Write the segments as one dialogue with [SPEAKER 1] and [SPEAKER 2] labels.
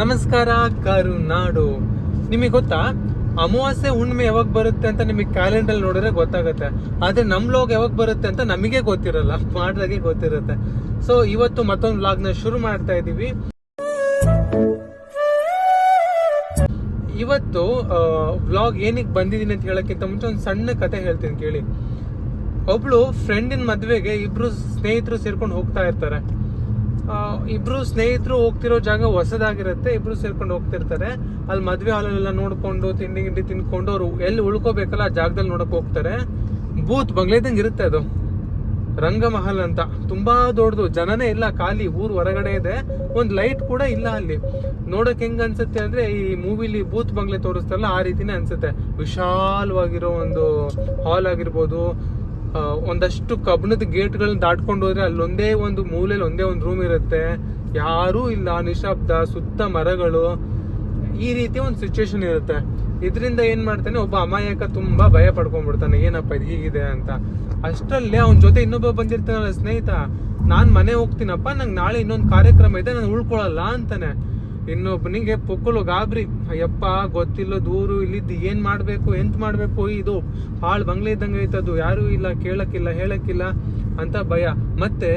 [SPEAKER 1] ನಮಸ್ಕಾರ ಕರುನಾಡು ನಿಮಗೆ ಗೊತ್ತಾ? ಅಮಾವಾಸ್ಯೆ ಹುಣ್ಣಿಮೆ ಯಾವಾಗ ಬರುತ್ತೆ ಅಂತ ನಿಮಗೆ ಕ್ಯಾಲೆಂಡರ್ ನೋಡಿದ್ರೆ ಗೊತ್ತಾಗುತ್ತೆ. ಆದರೆ ನಮ್ಮ ಲೋಗ್ ಯಾವಾಗ ಬರುತ್ತೆ ಅಂತ ನಮಗೆ ಗೊತ್ತಿರಲ್ಲ. ಮಾಡಿದಾಗೆ ಗೊತ್ತಿರುತ್ತೆ. ಸೊ ಇವತ್ತು ಮತ್ತೊಂದು ವ್ಲಾಗ್ನ ಶುರು ಮಾಡ್ತಾ ಇದೀವಿ. ಇವತ್ತು ವ್ಲಾಗ್ ಏನಕ್ಕೆ ಬಂದಿದ್ದೀನಿ ಅಂತ ಹೇಳೋಕ್ಕಿಂತ ಮುಂಚೆ ಒಂದು ಸಣ್ಣ ಕತೆ ಹೇಳ್ತೀನಿ ಕೇಳಿ. ಒಬ್ಳು ಫ್ರೆಂಡಿನ ಮದುವೆಗೆ ಇಬ್ರು ಸ್ನೇಹಿತರು ಸೇರ್ಕೊಂಡು ಹೋಗ್ತಾ ಇರ್ತಾರೆ. ಇಬ್ರು ಸ್ನೇಹಿತರು ಹೋಗ್ತಿರೋ ಜಾಗ ಹೊಸದಾಗಿರುತ್ತೆ, ಇಬ್ರು ಸೇರ್ಕೊಂಡು ಹೋಗ್ತಿರ್ತಾರೆ. ಅಲ್ಲಿ ಮದ್ವೆ ಹಾಲಲ್ಲೆಲ್ಲ ನೋಡ್ಕೊಂಡು, ತಿಂಡಿ ಗಿಂಡಿ ತಿನ್ಕೊಂಡು ಅವರು ಎಲ್ಲಿ ಉಳ್ಕೋಬೇಕಲ್ಲ ಆ ಜಾಗದಲ್ಲಿ ನೋಡಕ್ ಹೋಗ್ತಾರೆ. ಬೂತ್ ಬಂಗ್ಲೆದಂಗೆ ಇರುತ್ತೆ ಅದು. ರಂಗಮಹಲ್ ಅಂತ. ತುಂಬಾ ದೊಡ್ಡದು. ಜನನೇ ಇಲ್ಲ, ಖಾಲಿ ಊರು ಹೊರಗಡೆ ಇದೆ. ಒಂದು ಲೈಟ್ ಕೂಡ ಇಲ್ಲ ಅಲ್ಲಿ. ನೋಡಕ್ ಹೆಂಗ್ ಅನ್ಸುತ್ತೆ ಅಂದ್ರೆ ಈ ಮೂವಿಲಿ ಬೂತ್ ಬಂಗ್ಲೆ ತೋರಿಸ್ತಾರಲ್ಲ, ಆ ರೀತಿನೇ ಅನ್ಸುತ್ತೆ. ವಿಶಾಲವಾಗಿರೋ ಒಂದು ಹಾಲ್ ಆಗಿರ್ಬೋದು ಒಂದಷ್ಟು ಕಬ್ಬಣದ ಗೇಟ್ಗಳನ್ನ ದಾಟ್ಕೊಂಡು ಹೋದ್ರೆ ಅಲ್ಲೊಂದೇ ಒಂದು ಮೂಲೆಯಲ್ಲಿ ಒಂದೇ ಒಂದು ರೂಮ್ ಇರುತ್ತೆ. ಯಾರೂ ಇಲ್ಲ, ನಿಶಬ್ದ, ಸುತ್ತ ಮರಗಳು. ಈ ರೀತಿ ಒಂದು ಸಿಚುವೇಶನ್ ಇರುತ್ತೆ. ಇದರಿಂದ ಏನು ಮಾಡ್ತಾನೆ, ಒಬ್ಬ ಅಮಾಯಕ ತುಂಬಾ ಭಯ ಪಡ್ಕೊಂಡ್ಬಿಡ್ತಾನೆ. ಏನಪ್ಪ ಇದು ಹೀಗಿದೆ ಅಂತ. ಅಷ್ಟರಲ್ಲೇ ಅವನ ಜೊತೆ ಇನ್ನೊಬ್ಬ ಬಂದಿರ್ತಾನಲ್ಲ ಸ್ನೇಹಿತ. ನಾನು ಮನೆ ಹೋಗ್ತೀನಪ್ಪ, ನಂಗೆ ನಾಳೆ ಇನ್ನೊಂದು ಕಾರ್ಯಕ್ರಮ ಇದೆ, ನಾನು ಉಳ್ಕೊಳಲ್ಲ ಅಂತಾನೆ. ಇನ್ನೊಬ್ಬನಿಗೆ ಪೊಕ್ಕಲು ಗಾಬ್ರಿ. ಅಯ್ಯಪ್ಪ, ಗೊತ್ತಿಲ್ಲ, ದೂರು ಇಲ್ಲಿದ್ದು ಏನು ಮಾಡಬೇಕು, ಎಂತ ಮಾಡಬೇಕು, ಇದು ಹಾಳು ಬಂಗ್ಲೆ ಇದ್ದಂಗೆ ಐತದು ಯಾರು ಇಲ್ಲ, ಕೇಳಕ್ಕಿಲ್ಲ, ಹೇಳಕ್ಕಿಲ್ಲ ಅಂತ ಭಯ. ಮತ್ತೆ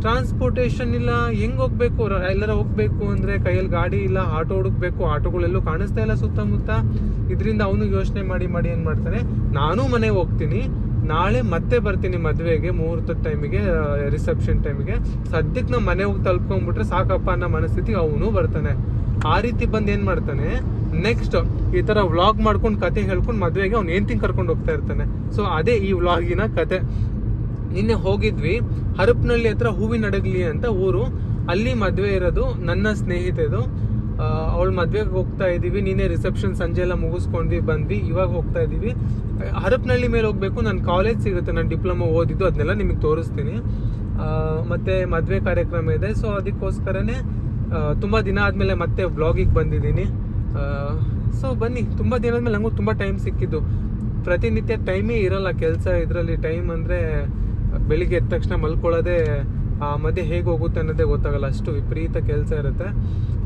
[SPEAKER 1] ಟ್ರಾನ್ಸ್ಪೋರ್ಟೇಷನ್ ಇಲ್ಲ, ಹೆಂಗ್ ಹೋಗ್ಬೇಕು? ಎಲ್ಲರ ಹೋಗ್ಬೇಕು ಅಂದ್ರೆ ಕೈಯಲ್ಲಿ ಗಾಡಿ ಇಲ್ಲ, ಆಟೋ ಹುಡುಕ್ಬೇಕು, ಆಟೋಗಳೆಲ್ಲೂ ಕಾಣಿಸ್ತಾ ಇಲ್ಲ ಸುತ್ತಮುತ್ತ. ಇದರಿಂದ ಅವನು ಯೋಚನೆ ಮಾಡಿ ಮಾಡಿ ಏನ್ ಮಾಡ್ತಾನೆ? ನಾನು ಮನೆಗೆ ಹೋಗ್ತೀನಿ. ನಾಳೆ ಮತ್ತೆ ಬರ್ತೀನಿ ಮದುವೆಗೆ, ಮುಹೂರ್ತದ ಟೈಮಿಗೆ ರಿಸೆಪ್ಷನ್ ಟೈಮಿಗೆ ಸದ್ಯಕ್ಕೆ ನಾವು ಮನೆ ಹೋಗಿ ತಲುಪ್ಕೊಂಡ್ಬಿಟ್ರೆ ಸಾಕಪ್ಪ ಅನ್ನೋ ಮನಸ್ಥಿತಿಗೆ ಅವನು ಬರ್ತಾನೆ. ಆ ರೀತಿ ಬಂದು ಏನು ಮಾಡ್ತಾನೆ? ನೆಕ್ಸ್ಟ್ ಈ ತರ ವ್ಲಾಗ್ ಮಾಡ್ಕೊಂಡು ಕತೆ ಹೇಳ್ಕೊಂಡು ಮದುವೆಗೆ ಅವ್ನು ಏನ್ ಕರ್ಕೊಂಡು ಹೋಗ್ತಾ ಇರ್ತಾನೆ. ಸೊ ಅದೇ ಈ ವ್ಲಾಗಿನ ಕತೆ. ನಿನ್ನೆ ಹೋಗಿದ್ವಿ ಹರಪನಹಳ್ಳಿ ಹತ್ರ ಹೂವಿನ ಅಡಗ್ಲಿ ಅಂತ ಊರು. ಅಲ್ಲಿ ಮದುವೆ ಇರೋದು ನನ್ನ ಸ್ನೇಹಿತೆದು. ಅವಳ ಮದುವೆಗೆ ಹೋಗ್ತಾ ಇದೀವಿ, ನೀನೇ ರಿಸೆಪ್ಷನ್ ಸಂಜೆ ಎಲ್ಲ ಮುಗಿಸ್ಕೊಂಡ್ವಿ, ಬಂದ್ವಿ, ಇವಾಗ ಹೋಗ್ತಾ ಇದೀವಿ. ಹರಪನಹಳ್ಳಿ ಮೇಲೆ ಹೋಗ್ಬೇಕು ನನ್ನ ಕಾಲೇಜ್ ಸಿಗುತ್ತೆ, ನಾನು ಡಿಪ್ಲೊಮಾ ಓದಿದ್ದು ಅದನ್ನೆಲ್ಲ ನಿಮಗೆ ತೋರಿಸ್ತೀನಿ. ಮತ್ತು ಮದ್ವೆ ಕಾರ್ಯಕ್ರಮ ಇದೆ ಸೊ ಅದಕ್ಕೋಸ್ಕರನೇ ತುಂಬಾ ದಿನ ಆದಮೇಲೆ ಮತ್ತೆ ವ್ಲಾಗಿಗೆ ಬಂದಿದ್ದೀನಿ. ಸೊ ಬನ್ನಿ, ತುಂಬ ದಿನ ಆದಮೇಲೆ ನನಗೂ ತುಂಬ ಟೈಮ್ ಸಿಕ್ಕಿದ್ದು. ಪ್ರತಿನಿತ್ಯ ಟೈಮೇ ಇರಲ್ಲ, ಕೆಲಸ ಇದರಲ್ಲಿ ಟೈಮ್ ಅಂದರೆ ಬೆಳಿಗ್ಗೆ ಎದ್ದ ತಕ್ಷಣ ಮಲ್ಕೊಳ್ಳೋದೇ ಆ ಮಧ್ಯೆ ಹೇಗೆ ಹೋಗುತ್ತೆ ಅನ್ನೋದೇ ಗೊತ್ತಾಗಲ್ಲ. ಅಷ್ಟು ವಿಪರೀತ ಕೆಲಸ ಇರುತ್ತೆ.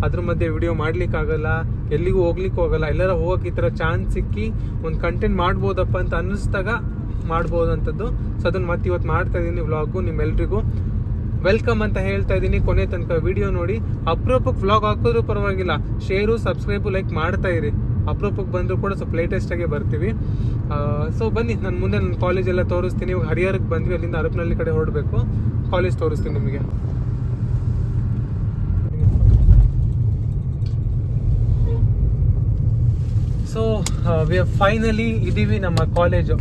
[SPEAKER 1] ಅದ್ರ ಮಧ್ಯೆ ವಿಡಿಯೋ ಮಾಡ್ಲಿಕ್ಕಾಗಲ್ಲ, ಎಲ್ಲಿಗೂ ಹೋಗ್ಲಿಕ್ಕೆ ಹೋಗಲ್ಲ ಎಲ್ಲರ ಹೋಗಕ್ಕೆ ಈ ಥರ ಚಾನ್ಸ್ ಸಿಕ್ಕಿ ಒಂದು ಕಂಟೆಂಟ್ ಮಾಡ್ಬೋದಪ್ಪ ಅಂತ ಅನ್ನಿಸ್ದಾಗ ಮಾಡ್ಬೋದಂಥದ್ದು. ಸೊ ಅದನ್ನ ಮತ್ತೆ ಇವತ್ತು ಮಾಡ್ತಾ ಇದ್ದೀನಿ ವ್ಲಾಗು ನಿಮ್ಮೆಲ್ರಿಗೂ. ವೆಲ್ಕಮ್ ಅಂತ ಹೇಳ್ತಾ ಇದ್ದೀನಿ ಕೊನೆ ತನಕ ವಿಡಿಯೋ ನೋಡಿ. ಅಪರೂಪಕ್ಕೆ ವ್ಲಾಗ್ ಹಾಕಿದ್ರು ಪರವಾಗಿಲ್ಲ. ಶೇರು ಸಬ್ಸ್ಕ್ರೈಬು ಲೈಕ್ ಮಾಡ್ತಾ ಇರಿ. ಅಪರೂಪಕ್ಕೆ ಬಂದರೂ ಕೂಡ ಸ್ವಲ್ಪ ಲೇಟೆಸ್ಟಾಗೆ ಬರ್ತೀವಿ. ಸೊ ಬನ್ನಿ, ನಾನು ಮುಂದೆ ನನ್ನ ಕಾಲೇಜೆಲ್ಲ ತೋರಿಸ್ತೀನಿ. ಇವಾಗ ಹರಿಹರಕ್ಕೆ ಬಂದ್ವಿ, ಅಲ್ಲಿಂದ ಅರಪನಹಳ್ಳಿ ಕಡೆ ಹೊರಡಬೇಕು ಕಾಲೇಜ್ ತೋರಿಸ್ತೀನಿ ನಿಮಗೆ. ಸೊ ವಿ ಫೈನಲಿ ಇದ್ದೀವಿ ನಮ್ಮ ಕಾಲೇಜು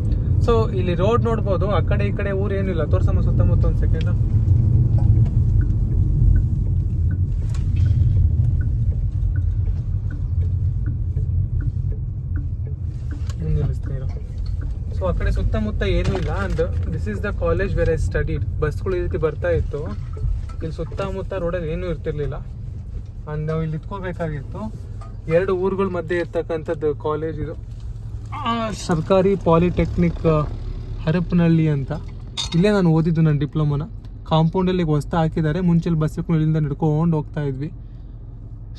[SPEAKER 1] ಸೊ ಇಲ್ಲಿ ರೋಡ್ ನೋಡ್ಬೋದು. ಆ ಕಡೆ ಈ ಕಡೆ ಊರೇನಿಲ್ಲ ತೋರ್ಸಮ್ಮ ಸುತ್ತಮುತ್ತ ಒಂದು ಸೆಕೆಂಡ್ ಸೊ ಆ ಕಡೆ ಸುತ್ತಮುತ್ತ ಏನೂ ಇಲ್ಲ and this is the college where I studied ಬಸ್ಗಳು ಈ ರೀತಿ ಬರ್ತಾ ಇತ್ತು. ಇಲ್ಲಿ ಸುತ್ತಮುತ್ತ ರೋಡಲ್ಲಿ ಏನೂ ಇರ್ತಿರ್ಲಿಲ್ಲ. ಅಂಡ್ ನಾವು ಇಲ್ಲಿ ಇಟ್ಕೋಬೇಕಾಗಿತ್ತು ಎರಡು ಊರುಗಳ ಮಧ್ಯೆ ಇರ್ತಕ್ಕಂಥದ್ದು ಕಾಲೇಜ್ ಇದು. ಸರ್ಕಾರಿ ಪಾಲಿಟೆಕ್ನಿಕ್ ಹರಪನಹಳ್ಳಿ ಅಂತ. ಇಲ್ಲೇ ನಾನು ಓದಿದ್ದು ನನ್ನ ಡಿಪ್ಲೊಮನ. ಕಾಂಪೌಂಡಲ್ಲಿ ಹೊಸ್ತಾ ಹಾಕಿದ್ದಾರೆ. ಮುಂಚೆ ಬಸ್ ಇಲ್ಲಿಂದ ನಡ್ಕೊಂಡು ಹೋಗ್ತಾ ಇದ್ವಿ.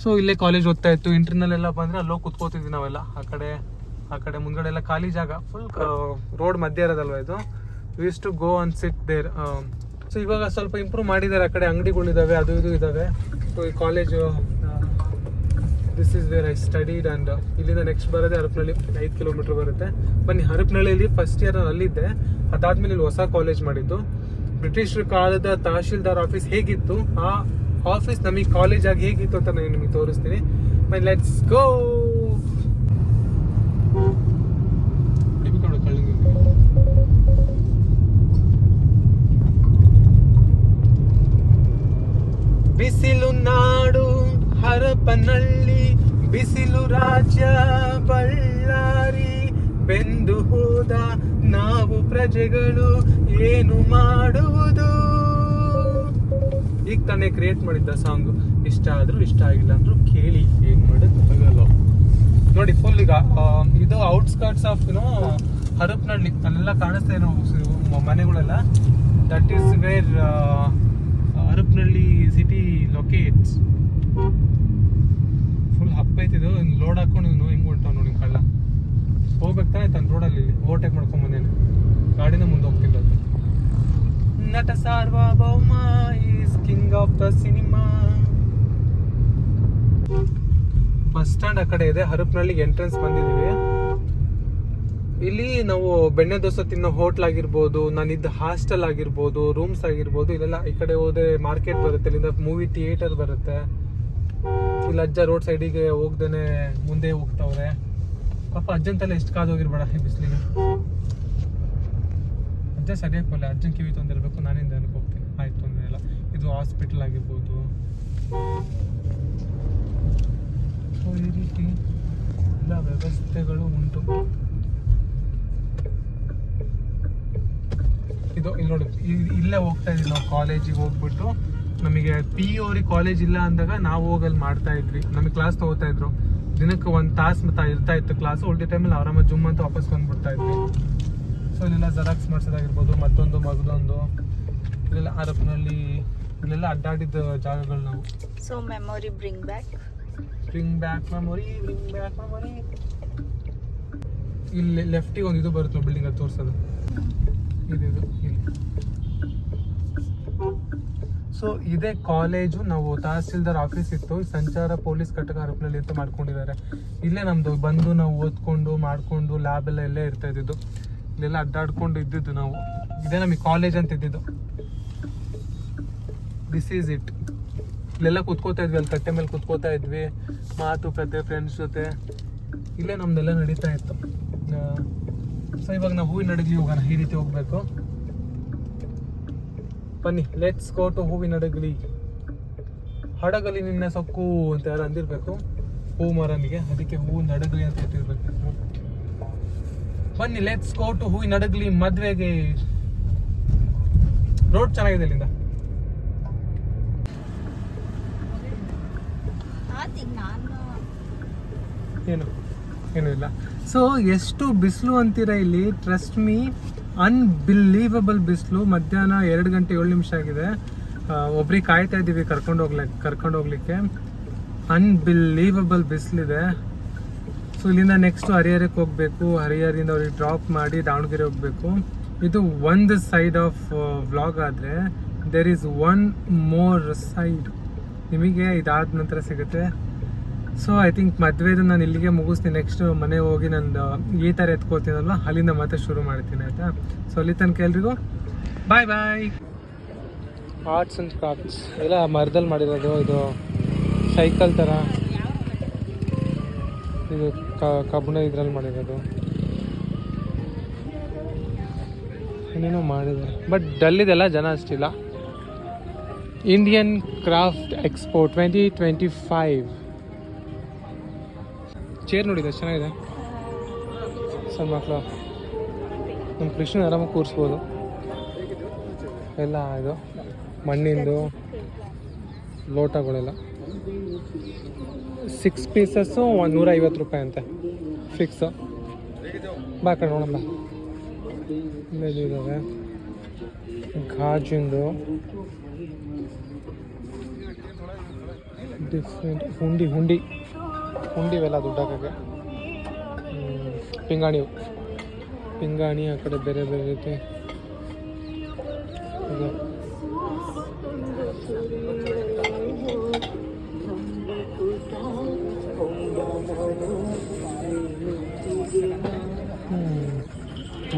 [SPEAKER 1] ಸೊ ಇಲ್ಲೇ ಕಾಲೇಜ್ ಓದ್ತಾ ಇತ್ತು. ಇಂಟರ್ನಲ್ ಎಲ್ಲ ಬಂದರೆ ಅಲ್ಲೋಗಿ ಕುತ್ಕೋತಿದ್ವಿ ನಾವೆಲ್ಲ. ಆ ಕಡೆ ಆ ಕಡೆ ಮುಂದ್ಗಡೆ ಎಲ್ಲ ಖಾಲಿ ಜಾಗ. ಫುಲ್ ರೋಡ್ ಮಧ್ಯೆ ಇರೋದಲ್ವ ಇದು? Use to go and sit there so ಇವಾಗ ಸ್ವಲ್ಪ ಇಂಪ್ರೂವ್ ಮಾಡಿದ್ದಾರೆ. ಆ ಕಡೆ ಅಂಗಡಿಗಳಿದ್ದಾವೆ ಅದು ಇದು ಇದಾವೆ. ಸೊ ಈ college this is where I studied and ಇಲ್ಲಿಂದ ನೆಕ್ಸ್ಟ್ ಬರೋದೇ ಹರಪನಹಳ್ಳಿ, ಐದು ಕಿಲೋಮೀಟರ್ ಬರುತ್ತೆ. ಬನ್ನಿ, ಹರಪನಹಳ್ಳಿಯಲ್ಲಿ ಫಸ್ಟ್ ಇಯರ್ ನಾನು ಅಲ್ಲಿದ್ದೆ. ಅದಾದ್ಮೇಲೆ ಇಲ್ಲಿ ಹೊಸ ಕಾಲೇಜ್ ಮಾಡಿದ್ದು. ಬ್ರಿಟಿಷರ ಕಾಲದ ತಹಶೀಲ್ದಾರ್ ಆಫೀಸ್ ಹೇಗಿತ್ತು? ಆ ಆಫೀಸ್ ನಮಗೆ ಕಾಲೇಜ್ ಆಗಿ ಹೇಗಿತ್ತು ಅಂತ ನಾನು ನಿಮಗೆ ತೋರಿಸ್ತೀನಿ. ಬೈ ಲೆಟ್ಸ್ ಗೋ ಬಿಸಿಲು ನಾಡು ಹರಪನಳ್ಳಿ ಬಿಸಿಲು ರಾಜ್ಯ ಬಳ್ಳಾರಿ. ಬೆಂದು ಹೋದ ನಾವು ಪ್ರಜೆಗಳು ಏನು ಮಾಡುವುದು? ಈಗ ತಾನೇ ಕ್ರಿಯೇಟ್ ಮಾಡಿದ್ದ ಸಾಂಗ್ ಇಷ್ಟ ಆದ್ರೂ ಇಷ್ಟ ಆಗಿಲ್ಲ ಅಂದ್ರು ಕೇಳಿ ಏನ್ ಮಾಡೋದು? ಆಗಲ್ಲ ನೋಡಿ ಫುಲ್ ಈಗ ಇದು ಔಟ್ಸ್ಕರ್ಟ್ಸ್ ಆಫ್ ಏನೋ ಹರಪನಹಳ್ಳಿ ಅಲ್ಲೆಲ್ಲ ಕಾಣಿಸ್ತಾ ಇರೋ ಮನೆಗಳೆಲ್ಲ. That is where Harapanahalli city locates full ಹಪ್ಪೈತಿದ್ದು load ಹಾಕೊಂಡು ಹಿಂಗೆ ಹೊಂಟಾವ್ ನೋಡಿ ಕಳ್ಳ. ಹೋಗ್ಬೇಕು ತಾನೆ ತನ್ನ ರೋಡಲ್ಲಿ ಓವರ್ಟೇಕ್ ಮಾಡ್ಕೊಂಡ್ ಬಂದೇನೆ. ಗಾಡಿನ ಮುಂದೆ ಹೋಗ್ತಿಲ್ಲ Nata Sarvabhouma is king of the cinema bus stand ಆ ಕಡೆ ಇದೆ ಹರಪನಹಳ್ಳಿಗೆ ಎಂಟ್ರೆನ್ಸ್ ಬಂದಿದ್ದೀವಿ. ಇಲ್ಲಿ ನಾವು ಬೆಣ್ಣೆ ದೋಸೆ ತಿನ್ನೋ ಹೋಟ್ಲ್ ಆಗಿರ್ಬೋದು ನಾನಿದ್ದ ಹಾಸ್ಟೆಲ್ ಆಗಿರ್ಬೋದು, ರೂಮ್ಸ್ ಆಗಿರ್ಬೋದು, ಇಲ್ಲೆಲ್ಲ ಈ ಕಡೆ ಹೋದ್ರೆ ಮಾರ್ಕೆಟ್ ಬರುತ್ತೆ, ಇಲ್ಲಿಂದ ಮೂವಿ ಥಿಯೇಟರ್ ಬರುತ್ತೆ. ಇಲ್ಲಿ ಅಜ್ಜ ರೋಡ್ ಸೈಡಿಗೆ ಹೋಗ್ದೇನೆ ಮುಂದೆ ಹೋಗ್ತಾವ್ರೆ. ಪಾಪ ಅಜ್ಜಂತೆಲ್ಲ ಎಷ್ಟು ಕಾದು ಹೋಗಿರ್ಬೇಡ ಈ ಬಿಸಿಲಿಗೆ. ಅಜ್ಜ ಸರಿಯಾಗಿ ಕೊಲ್ಲ ಅಜ್ಜನ ಕಿವಿ ತೊಂದಿರ್ಬೇಕು, ನಾನಿಂದ ಅನ್ಕೋಗ್ತೀನಿ ಆಯ್ತು, ತೊಂದರೆ ಇಲ್ಲ. ಇದು ಹಾಸ್ಪಿಟಲ್ ಆಗಿರ್ಬೋದು. ಈ ರೀತಿ ಎಲ್ಲ ವ್ಯವಸ್ಥೆಗಳು ಉಂಟು. ಇದು ಇಲ್ಲಿ ನೋಡಿ ಇಲ್ಲೇ ಹೋಗ್ತಾ ಇದ್ವಿ ನಾವು ಕಾಲೇಜಿಗೆ ಹೋಗ್ಬಿಟ್ಟು. ನಮಗೆ ಪಿ ಯು ಅವ್ರಿಗೆ ಕಾಲೇಜ್ ಇಲ್ಲ ಅಂದಾಗ ನಾವು ಹೋಗಲ್ಲಿ ಮಾಡ್ತಾ ಇದ್ವಿ. ನಮಗೆ ಕ್ಲಾಸ್ ತಗೋತಾ ಇದ್ರು. ದಿನಕ್ಕೆ ಒಂದು ತಾಸು ಮತ್ತೆ ಇರ್ತಾ ಇತ್ತು ಕ್ಲಾಸ್ ಉಳಿದ ಟೈಮಲ್ಲಿ ಆರಾಮ ಜುಮ್ ಅಂತ ವಾಪಸ್ ಬಂದ್ಬಿಡ್ತಾ ಇದ್ವಿ. ಸೊ ಇಲ್ಲೆಲ್ಲ ಜೆರಾಕ್ಸ್ ಮಾಡಿಸೋದಾಗಿರ್ಬೋದು ಮತ್ತೊಂದು ಮಗದೊಂದು. ಇಲ್ಲೆಲ್ಲ ಅರಪ್ನಲ್ಲಿ ಇಲ್ಲೆಲ್ಲ ಅಡ್ಡಾಡಿದ ಜಾಗಗಳು ನಾವು.
[SPEAKER 2] So memory bring back
[SPEAKER 1] bring back memory bring back memory ಇಲ್ಲಿ ಲೆಫ್ಟಿಗೆ ಒಂದು ಇದು ಬರುತ್ತೆ ಬಿಲ್ಡಿಂಗ್ ಅಲ್ಲಿ ತೋರಿಸೋದು. ಇದು ಇದು ಇಲ್ಲಿ. ಸೊ ಇದೇ ಕಾಲೇಜು ನಾವು ತಹಸೀಲ್ದಾರ್ ಆಫೀಸ್ ಇತ್ತು. ಸಂಚಾರ ಪೊಲೀಸ್ ಘಟಕ ಹರಪನಹಳ್ಳಿ ಅಂತ ಮಾಡ್ಕೊಂಡಿದ್ದಾರೆ? ಇಲ್ಲೇ ನಮ್ಮದು ಬಂದು ನಾವು ಓದ್ಕೊಂಡು, ಮಾಡ್ಕೊಂಡು ಲ್ಯಾಬ್ ಎಲ್ಲ ಇಲ್ಲೇ ಇರ್ತಾ ಇದ್ದಿದ್ದು. ಇಲ್ಲೆಲ್ಲ ಅಡ್ಡಾಡ್ಕೊಂಡು ಇದ್ದಿದ್ದು ನಾವು. ಇದೇ ನಮಗೆ ಕಾಲೇಜ್ ಅಂತ ಇದ್ದಿದ್ದು. ದಿಸ್ ಈಸ್ ಇಟ್ ಇಲ್ಲೆಲ್ಲ ಕುತ್ಕೋತಾ ಇದ್ವಿ. ಅಲ್ಲಿ ಕಟ್ಟೆ ಮೇಲೆ ಕುತ್ಕೋತಾ ಇದ್ವಿ. ಮಾತುಕತೆ ಫ್ರೆಂಡ್ಸ್ ಜೊತೆ. ಇಲ್ಲೇ ನಮ್ದೆಲ್ಲ ನಡೀತಾ ಇತ್ತು. ಸೊ ಇವಾಗ ನಾವು ಹೂವಿನ ಅಡುಗೆ ಹೋಗೋಣ. ಈ ರೀತಿ ಹೋಗ್ಬೇಕು. ಬನ್ನಿ ಲೆಟ್ಸ್ ಗೋ ಟು ಹೂವಿನ ಹಡಗಲಿ ಹಡಗಲಿ ನಿನ್ನ ಸೊಕ್ಕು ಅಂತ ಯಾರು ಅಂದಿರಬೇಕು? ಹೂ ಮರನಿಗೆ ಅದಕ್ಕೆ ಹೂವಿನ ಹಡಗಲಿ ಅಂತ ಇಟ್ಟಿರ್ಬೇಕು ಬನ್ನಿ ಲೆಟ್ಸ್ ಗೋ ಟು ಹೂವಿನ ಹಡಗಲಿ ಮದ್ವೆಗೆ. ರೋಡ್ ಚೆನ್ನಾಗಿದೆ ಇಲ್ಲಿಂದ. ಏನು? ಏನೂ ಇಲ್ಲ. ಸೊ ಎಷ್ಟು ಬಿಸಿಲು ಅಂತೀರಾ ಇಲ್ಲಿ? ಟ್ರಸ್ಟ್ ಮೀ ಅನ್ಬಿಲೀವಬಲ್ ಬಿಸಿಲು. ಮಧ್ಯಾಹ್ನ ಎರಡು ಗಂಟೆ ಏಳು ನಿಮಿಷ ಆಗಿದೆ. ಒಬ್ರಿಗೆ ಕಾಯ್ತಾ ಇದ್ದೀವಿ ಕರ್ಕೊಂಡು ಹೋಗ್ಲಿಕ್ಕೆ ಕರ್ಕೊಂಡು ಹೋಗ್ಲಿಕ್ಕೆ. ಅನ್ಬಿಲೀವಬಲ್ ಬಿಸಿಲಿದೆ. ಸೊ ಇಲ್ಲಿಂದ ನೆಕ್ಸ್ಟ್ ಹರಿಹರಕ್ಕೆ ಹೋಗಬೇಕು. ಹರಿಹರಿಂದ ಅವ್ರಿಗೆ ಡ್ರಾಪ್ ಮಾಡಿ ದಾವಣಗೆರೆ ಹೋಗಬೇಕು. ಇದು ಒಂದು ಸೈಡ್ ಆಫ್ ವ್ಲಾಗ್ ಆದರೆ there is one more side ನಿಮಗೆ ಇದಾದ ನಂತರ ಸಿಗುತ್ತೆ. ಸೊ ಐ ಥಿಂಕ್ ಮದುವೆದು ನಾನು ಇಲ್ಲಿಗೆ ಮುಗಿಸ್ತೀನಿ. ನೆಕ್ಸ್ಟ್ ಮನೆ ಹೋಗಿ ನಂದು ಈ ಥರ ಎತ್ಕೊಳ್ತೀನಲ್ಲ ಅಲ್ಲಿಂದ ಮತ್ತೆ ಶುರು ಮಾಡ್ತೀನಿ, ಆಯಿತಾ? ಸೊ ಅಲ್ಲಿ ತನಕ ಎಲ್ರಿಗೂ bye bye arts and crafts ಎಲ್ಲ ಮರದಲ್ಲಿ ಮಾಡಿರೋದು, ಇದು ಸೈಕಲ್ ಥರ ಇದು ಕಬ್ಬಣ ಇದ್ರಲ್ಲಿ ಮಾಡಿರೋದು. ಏನೇನೋ ಮಾಡಿದ್ದಾರೆ. ಬಟ್ ಡಲ್ಲಿದೆಲ್ಲ ಜನ ಅಷ್ಟಿಲ್ಲ. Indian craft expo twenty twenty five chair ನೋಡಿದೆ, ಚೆನ್ನಾಗಿದೆ. ಸಣ್ಣ ಮಕ್ಕಳು ನಮ್ಮ ಕೃಷ್ಣ ಆರಾಮಾಗಿ ಕೂರಿಸ್ಬೋದು. ಎಲ್ಲ ಇದು, ಮಣ್ಣಿಂದು, ಲೋಟಗಳೆಲ್ಲ. ಸಿಕ್ಸ್ ಪೀಸಸ್ಸು ಒಂದು ನೂರ ಐವತ್ತು ರೂಪಾಯಿ ಅಂತೆ. ಫಿಕ್ಸು ಬಾ ಕಡೆ ಇದ್ದಾವೆ ಗಾಜಿಂದು. ಡಿಫ್ರೆಂಟ್ ಹುಂಡಿ ಹುಂಡಿ. ಹುಂಡಿವೆಲ್ಲ ಹಾಕೋಕ್ಕೆ ಪಿಂಗಾಣಿ ಪಿಂಗಾಣಿ ಆ ಕಡೆ ಬೇರೆ ಬೇರೆ ರೀತಿ.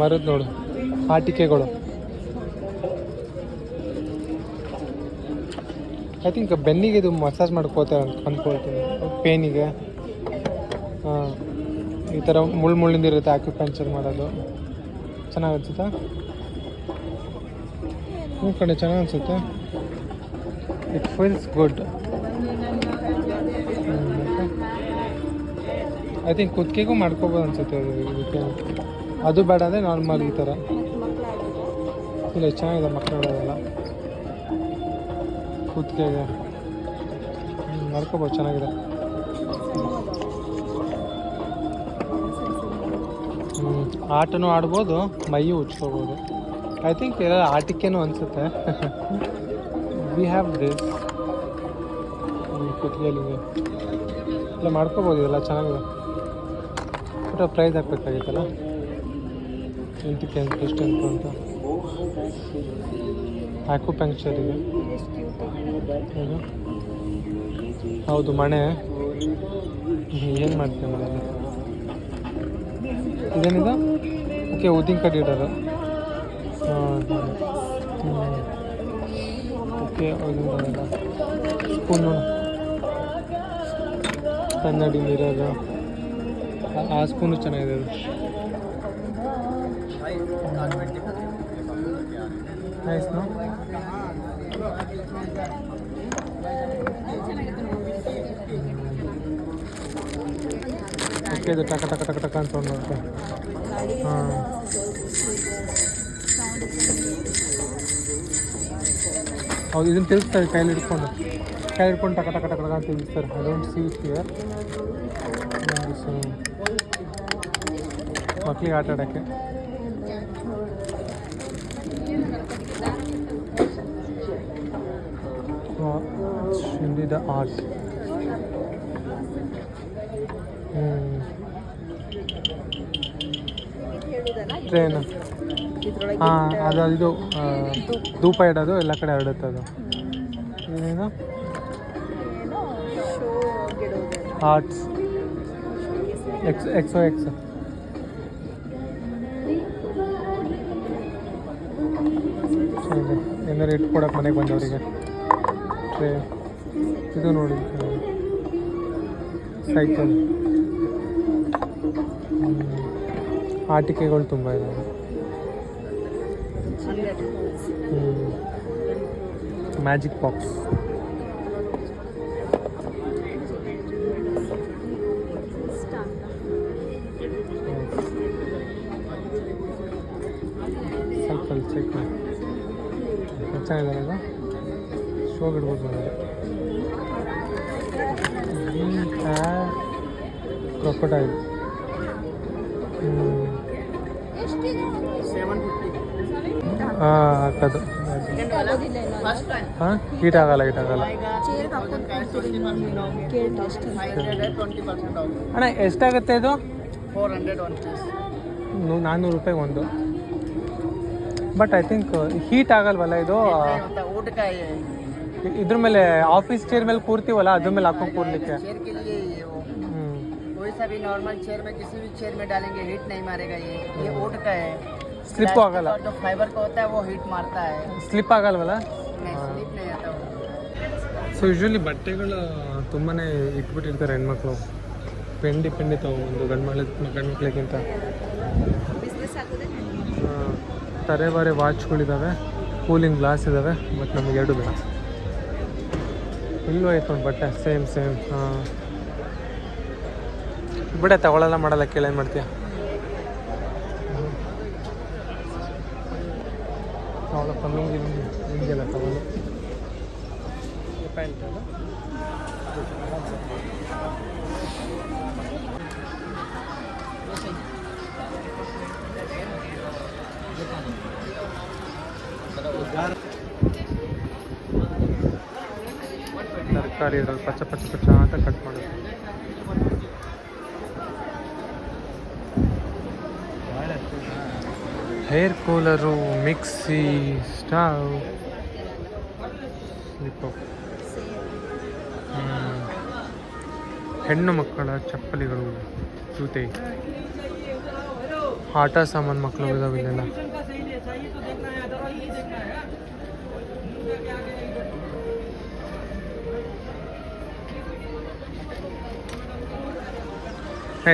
[SPEAKER 1] ಮರದ ನೋಡು. ಆಟಿಕೆಗಳು. ಐ ಥಿಂಕ್ ಬೆನ್ನಿಗೆ ಇದು ಮಸಾಜ್ ಮಾಡ್ಕೋತಾರೆ ಅಂದ್ಕೊಳ್ತೀನಿ. ಪೇನಿಗೆ. ಈ ಥರ ಮುಳ್ಳು ಮುಳ್ಳಿಂದ ಇರುತ್ತೆ ಆಕ್ಯುಪಂಚರ್ ಮಾಡೋದು. ಚೆನ್ನಾಗಿ ಅನ್ಸುತ್ತಾ? ಹ್ಞೂ ಕಡೆ ಚೆನ್ನಾಗಿ ಅನ್ಸುತ್ತೆ. It feels good I think ಕುತ್ತಿಗೆಗೂ ಮಾಡ್ಕೋಬೋದು ಅನ್ಸುತ್ತೆ ಅದು, ಇದಕ್ಕೆ. ಅದು ಬೇಡ ಅಂದರೆ ನಾರ್ಮಲ್ ಈ ಥರ ಇಲ್ಲ, ಚೆನ್ನಾಗಿದೆ ಮಕ್ಕಳೆಲ್ಲ ಕುತ್ತಿಗೆಗೆ. ಮಾಡ್ಕೋಬೋದು, ಚೆನ್ನಾಗಿದೆ. ಆಟನೂ ಆಡ್ಬೋದು, ಮೈಯೂ ಉಚ್ಕೋಬೋದು. ಐ ಥಿಂಕ್ ಎಲ್ಲ ಆಟಿಕೆನೂ ಅನಿಸುತ್ತೆ. ವಿ ಹ್ಯಾವ್ ದಿಸ್ ಕುತ್ತಿಗೆಯಲ್ಲಿ ಎಲ್ಲ ಮಾಡ್ಕೋಬೋದು ಇದೆಲ್ಲ ಚೆನ್ನಾಗಿದೆ. ಬಟ್ ಪ್ರೈಸ್ ಹಾಕ್ಬೇಕಾಗಿತ್ತಲ್ಲ? ಎಂತಕ್ಕೆ ಅಂತ ಎಷ್ಟು ಅಂತ ಅಂತ. ಹ್ಯಾಕು ಪಂಕ್ಚರ್ ಇದೆ. ಹೌದು. ಹೌದು, ಮಣೆ. ಏನು ಮಾಡ್ತೀವಿ ಮನೆ ಇದೇನಿದೆ? ಓಕೆ ಉದ್ದಿನ ಕಡ್ಡಿ ಇಡೋದು. ಓಕೆ ಸ್ಪೂನು ಕನ್ನಡಿ ಇರೋದು ಆ ಸ್ಪೂನು ಚೆನ್ನಾಗಿದೆ ಅದು. ಓಕೆ ಟಕ ಟಕ ಟಕ ಟಕ ಅಂತ ಹಾಂ ಹೌದು ಇದನ್ನು ತಿರುಗಿಸ್ತಾರೆ ಕೈಯಲ್ಲಿ ಹಿಡ್ಕೊಂಡು ಕೈ ಹಿಡ್ಕೊಂಡು ಟಕ ಟಕ ಟಕ ಟಕ ಅಂತ ತಿರುಗಿಸ್ತಾರೆ ಐ ಡೋಂಟ್ ಸಿ ಹಿಯರ್ ಮಕ್ಳಿಗೆ ಆಟ ಆಡೋಕ್ಕೆ ದ ಆರ್ಟ್ ಹ್ಞೂ ಟ್ರೈನ್ ಹಾಂ ಅದು ಇದು. ಧೂಪ ಇಡೋದು ಎಲ್ಲ ಕಡೆ ಹರಡುತ್ತೆ ಅದು. ಏನೇನು ಆರ್ಟ್ಸ್ ಎಕ್ಸ್ ಎಕ್ಸೋ ಎಕ್ಸ್ ಏನಾರು ಇಟ್ಕೊಡಕ್ಕೆ ಮನೆಗೆ ಬಂದವರಿಗೆ. ಟ್ರೇ ಇದು ನೋಡಿ. ಸೈಕಲ್. ಆಟಿಕೆಗಳು ತುಂಬ ಇದಾವೆ ಮ್ಯಾಜಿಕ್ ಬಾಕ್ಸ್ ಸೈಕಲ್ ಸೈಕಲ್ ಚೆನ್ನಾಗಿದೆ ಇದು ಶೋಗೆ ಇಡ್ಬೋದು ಮನೆಗೆ ಕ್ರೊಕೊಟೈಲ್ ಹಾಂ ಹೀಟ್ ಆಗಲ್ಲ ಹೀಟ್ ಆಗಲ್ಲ ಅಣ್ಣ ಎಷ್ಟಾಗುತ್ತೆ ಇದು
[SPEAKER 3] ಫೋರ್ ಹಂಡ್ರೆಡ್ ಒನ್ ಪೀಸ್
[SPEAKER 1] ನೂ- ನಾನ್ನೂರು ರೂಪಾಯಿಗೆ ಒಂದು ಬಟ್ ಐ ಥಿಂಕ್ ಹೀಟ್ ಆಗಲ್ವಲ್ಲ ಇದು
[SPEAKER 3] ಊಟಕಾಯಿ
[SPEAKER 1] ಇ- ಇದ್ರ ಮೇಲೆ ಆಫೀಸ್ ಚೇರ್ ಮೇಲೆ ಕೂರ್ತೀವಲ್ಲ ಅದ್ರ ಮೇಲೆ ಹಾಕೊಂಡು ಕೂರ್ಲಿಕ್ಕೆ
[SPEAKER 3] चेयर के लिए ये वो
[SPEAKER 1] ಹ್ಞೂ
[SPEAKER 3] कोई सा भी नॉर्मल चेयर में किसी भी चेयर में डालेंगे हीट नहीं मारेगा ये ये वुड का है
[SPEAKER 1] Slip
[SPEAKER 3] Plastic
[SPEAKER 1] ಆಗಲ್ಲ.
[SPEAKER 3] और जो फाइबर का होता है वो हीट मारता है
[SPEAKER 1] ಸ್ಲಿಪ್ ಆಗಲ್ವಲ್ಲ ಸೊ ಯೂಶ್ವಲಿ ಬಟ್ಟೆಗಳು ತುಂಬಾ ಇಟ್ಬಿಟ್ಟಿರ್ತಾರೆ ಹೆಣ್ಮಕ್ಳು. ಪೆಂಡಿ ಪೆಂಡಿ ತಾವು ಒಂದು ಗಂಡು ಗಂಡ್ಮಕ್ಳಿಗಿಂತ. ಗಂಡು ತರೆ ಬಾರೆ ವಾಚ್ಗಳಿದ್ದಾವೆ ಕೂಲಿಂಗ್ ಗ್ಲಾಸ್ ಇದ್ದಾವೆ ಮತ್ತು ನಮಗೆ ಎರಡು ಬೇಡ. ಇಲ್ಲೂ ಆಯ್ತು ಒಂದು ಬಟ್ಟೆ ಸೇಮ್ ಸೇಮ್ ಹಾಂ ಬಿಡ ತಗೊಳ್ಳಲ್ಲ ಮಾಡಲ್ಲ ಕೇಳೇನು ಮಾಡ್ತೀಯ? ಅವಳ ಲುಂಗಿ ಲುಂಗಿಯಲ್ಲ ಕವಲು ಪ್ಯಾಂಟ್ ಅಲ್ಲ ತರಕಾರಿ ಇದ್ರಲ್ಲಿ ಪಚ್ಚ ಪಚ್ಚ ಪಚ್ಚ ಅಂತ ಕಟ್ ಮಾಡೋದು ಹೇರ್ ಕೂಲರು, ಮಿಕ್ಸಿ, ಸ್ಟವ್ ಹೆಣ್ಣು ಮಕ್ಕಳ ಚಪ್ಪಲಿಗಳು, ಜೂತೆ. ಆಟ ಸಾಮಾನು ಮಕ್ಕಳು ಇದಾವೆ ಇಲ್ಲೆಲ್ಲ.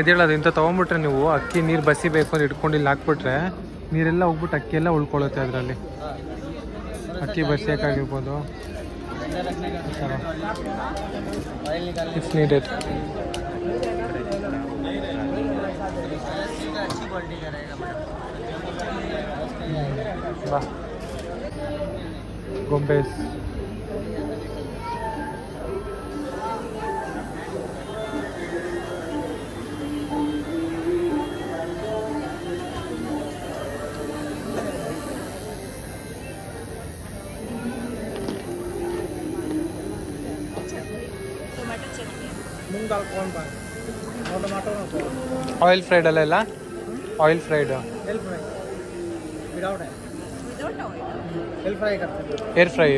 [SPEAKER 1] ಇದೇಳದು ಇಂಥ ತೊಗೊಂಬಿಟ್ರೆ ನೀವು ಅಕ್ಕಿ, ನೀರು ಬಸಿಬೇಕು ಅಂತ ಇಟ್ಕೊಂಡು ಇಲ್ಲಿ ಹಾಕ್ಬಿಟ್ರೆ ನೀರೆಲ್ಲ ಹೋಗ್ಬಿಟ್ಟು ಅಕ್ಕಿಯೆಲ್ಲ ಉಳ್ಕೊಳ್ಳುತ್ತೆ ಅದರಲ್ಲಿ. ಅಕ್ಕಿ ಬಸಿಯೋಕ್ಕಾಗಿರ್ಬೋದು ಇಟ್ಸ್ ಬಾ. ಗೊಂಬೆಸ್
[SPEAKER 3] मूंग दाल कौन बा टमाटो ना
[SPEAKER 1] ಆಯಿಲ್ ಫ್ರೈಡ್ ಅಲ್ಲೆಲ್ಲ ಆಯಿಲ್ ಫ್ರೈಡ್
[SPEAKER 3] हेल्प में विदाउट है
[SPEAKER 2] ವಿದೌಟ್ ಆಯಿಲ್
[SPEAKER 3] हिल फ्राई करते हैं
[SPEAKER 1] ಏರ್ ಫ್ರೈ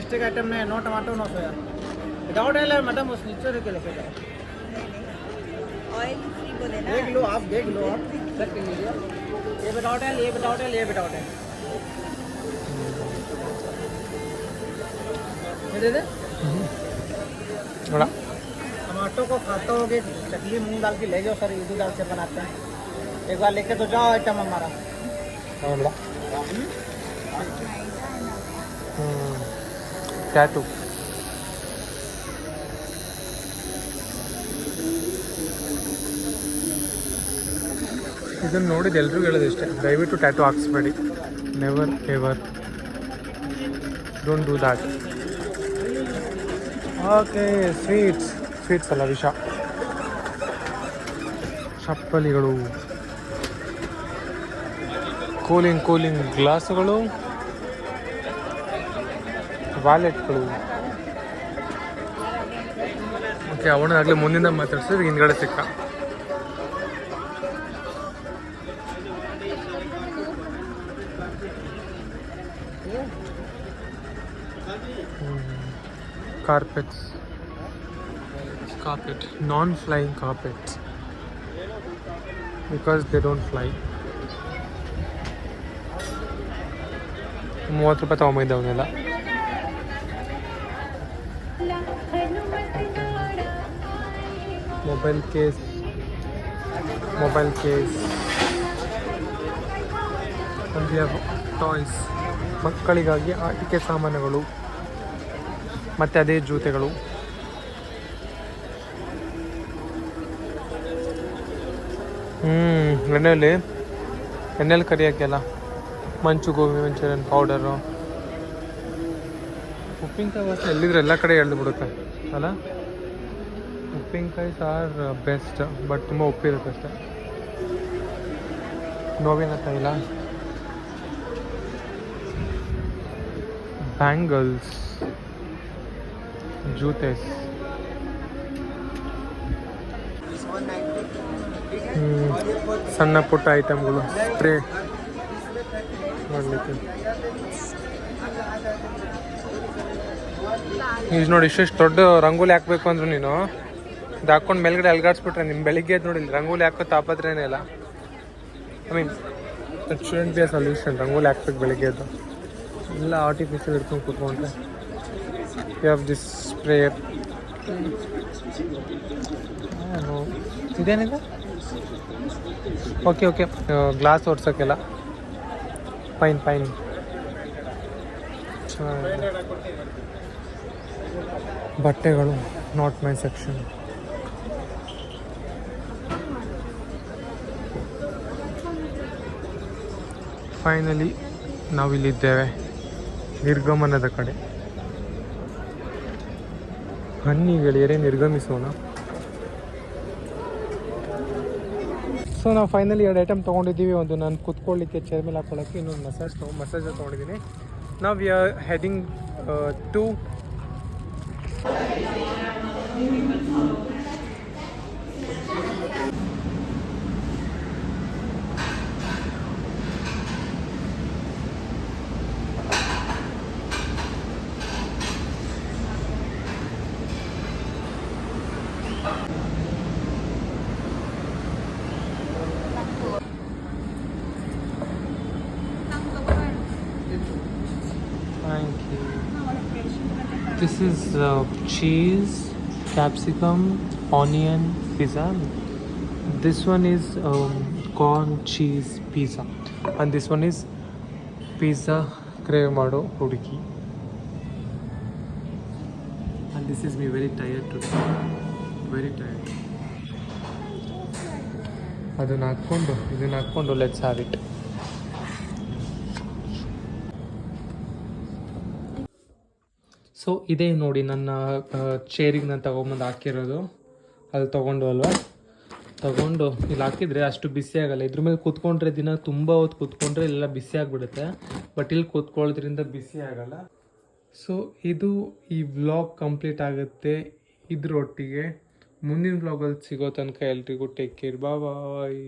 [SPEAKER 3] स्टिक आइटम में no tomato no soya without oil है मैडम उस नीचे रख के लेके जाओ
[SPEAKER 2] ಆಯಿಲ್ ಫ್ರೀ ಬೋಲೆ ನಾ
[SPEAKER 3] देख लो आप देख लो आप चेक कर लीजिए ये विदाउट ऑयल ये विदाउट ऑयल ये विदाउट ऑयल ये दे दे
[SPEAKER 1] ನೋಡ
[SPEAKER 3] टमाटो को खाते होगे चकली मूंग दाल की ले जाओ सर ईदी दाल से बनाते हैं एक बार लेके तो जाओ आइटम हमारा
[SPEAKER 1] ನೋಡ ಟ್ಯಾಟು ಇದನ್ನು ನೋಡಿದ ಎಲ್ರಿಗೂ ಹೇಳೋದು ಇಷ್ಟೇ ದಯವಿಟ್ಟು tattoo ಹಾಕ್ಸ್ಬೇಡಿ never ever don't do that okay, sweets. Sweets ಅಲ್ಲ, ವಿಷ. ಚಪ್ಪಲಿಗಳು. ಕೂಲಿಂಗ್ ಕೂಲಿಂಗ್ ಗ್ಲಾಸುಗಳು. ವ್ಯಾಲೆಟ್ಗಳು ಓಕೆ ಅವನಾಗಲಿ ಮುಂದಿನ ಮಾತಾಡ್ಸಿದ್ರೆ ಹಿಂದ್ಗಡೆ ಸಿಕ್ಕ. carpet non flying carpets because they don't fly ಮೂವತ್ತು ರೂಪಾಯಿ ತೊಗೊಂಬಂದಿದ್ದೆ ಅವನ್ನೆಲ್ಲ mobile case mobile case toys ಮಕ್ಕಳಿಗಾಗಿ ಆಟಿಕೆ ಸಾಮಾನುಗಳು ಮತ್ತು ಅದೇ ಜೂತೆಗಳು. ಹ್ಞೂ ಎಣ್ಣೆಯಲ್ಲಿ ಎಣ್ಣೆಲಿ ಕರಿಯಕ್ಕೆಲ್ಲ. ಮಂಚು, ಗೋಬಿ, ಮಂಚೂರಿಯನ್ ಪೌಡರು ಉಪ್ಪಿನಕಾಯಿ ವಾಸನೆ ಎಲ್ಲಿದ್ರೆ ಎಲ್ಲ ಕಡೆ ಎಳ್ದು ಬಿಡುತ್ತೆ, ಅಲ್ಲ? ಉಪ್ಪಿನಕಾಯಿ ಸಾರ್ ಬೆಸ್ಟ್ ಬಟ್ ತುಂಬ ಉಪ್ಪಿರುತ್ತೆ ಅಷ್ಟೆ. ನೋವಿನ ತೈಲ. ಬ್ಯಾಂಗಲ್ಸ್ ಜೂತೆಸ್ ಸಣ್ಣ ಪುಟ್ಟ ಐಟಮ್ಗಳು ಸ್ಪ್ರೇ ಮಾಡಲಿಕ್ಕೆ. ಈಗ ನೋಡಿ ಇಷ್ಟಿಷ್ಟು ದೊಡ್ಡ ರಂಗೋಲಿ ಹಾಕ್ಬೇಕು ಅಂದ್ರು ನೀನು. ಇದು ಹಾಕೊಂಡು ಮೇಲ್ಗಡೆ ಅಲ್ಗಾಡ್ಸ್ಬಿಟ್ರೆ ನಿಮ್ಮ ಬೆಳಿಗ್ಗೆ ನೋಡಿ ಇಲ್ಲಿ ರಂಗೋಲಿ ಹಾಕೋ ತಾಪತ್ರೇನೇ ಇಲ್ಲ. I mean student be solution rangoli ಹಾಕ್ಬೇಕು ಬೆಳಿಗ್ಗೆ ಎದ್ದು. ಎಲ್ಲ ಆರ್ಟಿಫಿಷಿಯಲ್ ಇಟ್ಕೊಂಡು ಕೂತ್ಕೊಂಡ್ರೆ. ಯು ಹ್ಯಾವ್ ದಿಸ್ ಸ್ಪ್ರೇಯರ್ ಇದೇನಿದೆ? ಓಕೆ ಓಕೆ ಗ್ಲಾಸ್ ಓಡ್ಸೋಕ್ಕೆಲ್ಲ ಫೈನ್ ಫೈನ್ ಬಟ್ಟೆಗಳು ನಾಟ್ ಮೈ ಸೆಕ್ಷನ್ ಫೈನಲಿ ನಾವಿಲ್ಲಿದ್ದೇವೆ. ನಿರ್ಗಮನದ ಕಡೆ. ಬನ್ನಿ ಗೆಳೆಯರೇ ನಿರ್ಗಮಿಸೋಣ. ಸೊ ನಾವು ಫೈನಲಿ ಎರಡು ಐಟಮ್ ತೊಗೊಂಡಿದ್ದೀವಿ. ಒಂದು ನಾನು ಕುತ್ಕೊಳ್ಳಿಕ್ಕೆ ಚೇರ್ ಮೇಲೆ ಹಾಕೊಳ್ಳೋಕ್ಕೆ, ಇನ್ನೊಂದು ಮಸಾಜ್ ತೊಗೊ ಮಸಾಜ್ ತೊಗೊಂಡಿದ್ದೀನಿ. ನಾವು we heading to This is uh, cheese, capsicum, onion pizza. This one is um, corn cheese pizza, and this one is pizza crave mado hudiki. And this is me very tired today. Very tired. ಅದನ್ನ ಹಾಕ್ಕೊಂಡು ಇದನ್ನ ಹಾಕ್ಕೊಂಡು let's have it so ಇದೇ ನೋಡಿ ನನ್ನ ಚೇರಿಗೆ ನಾನು ತೊಗೊಂಬಂದು ಹಾಕಿರೋದು. ಅಲ್ಲಿ ತೊಗೊಂಡು ಅಲ್ವಾ? ತೊಗೊಂಡು ಇಲ್ಲಿ ಹಾಕಿದರೆ ಅಷ್ಟು ಬಿಸಿ ಆಗಲ್ಲ. ಇದ್ರ ಮೇಲೆ ಕೂತ್ಕೊಂಡ್ರೆ ದಿನ ತುಂಬ ಹೊತ್ತು ಕೂತ್ಕೊಂಡ್ರೆ ಎಲ್ಲ ಬಿಸಿ ಆಗಿಬಿಡುತ್ತೆ. ಬಟ್ ಇಲ್ಲಿ ಕೂತ್ಕೊಳ್ಳೋದ್ರಿಂದ ಬಿಸಿ ಆಗಲ್ಲ. ಸೊ ಇದು ಈ ವ್ಲಾಗ್ ಕಂಪ್ಲೀಟ್ ಆಗುತ್ತೆ ಇದ್ರೊಟ್ಟಿಗೆ. ಮುಂದಿನ ವ್ಲಾಗಲ್ಲಿ ಸಿಗೋ ತನಕ ಎಲ್ರಿಗೂ ಟೇಕ್ ಕೇರ್ ಬಾಯ್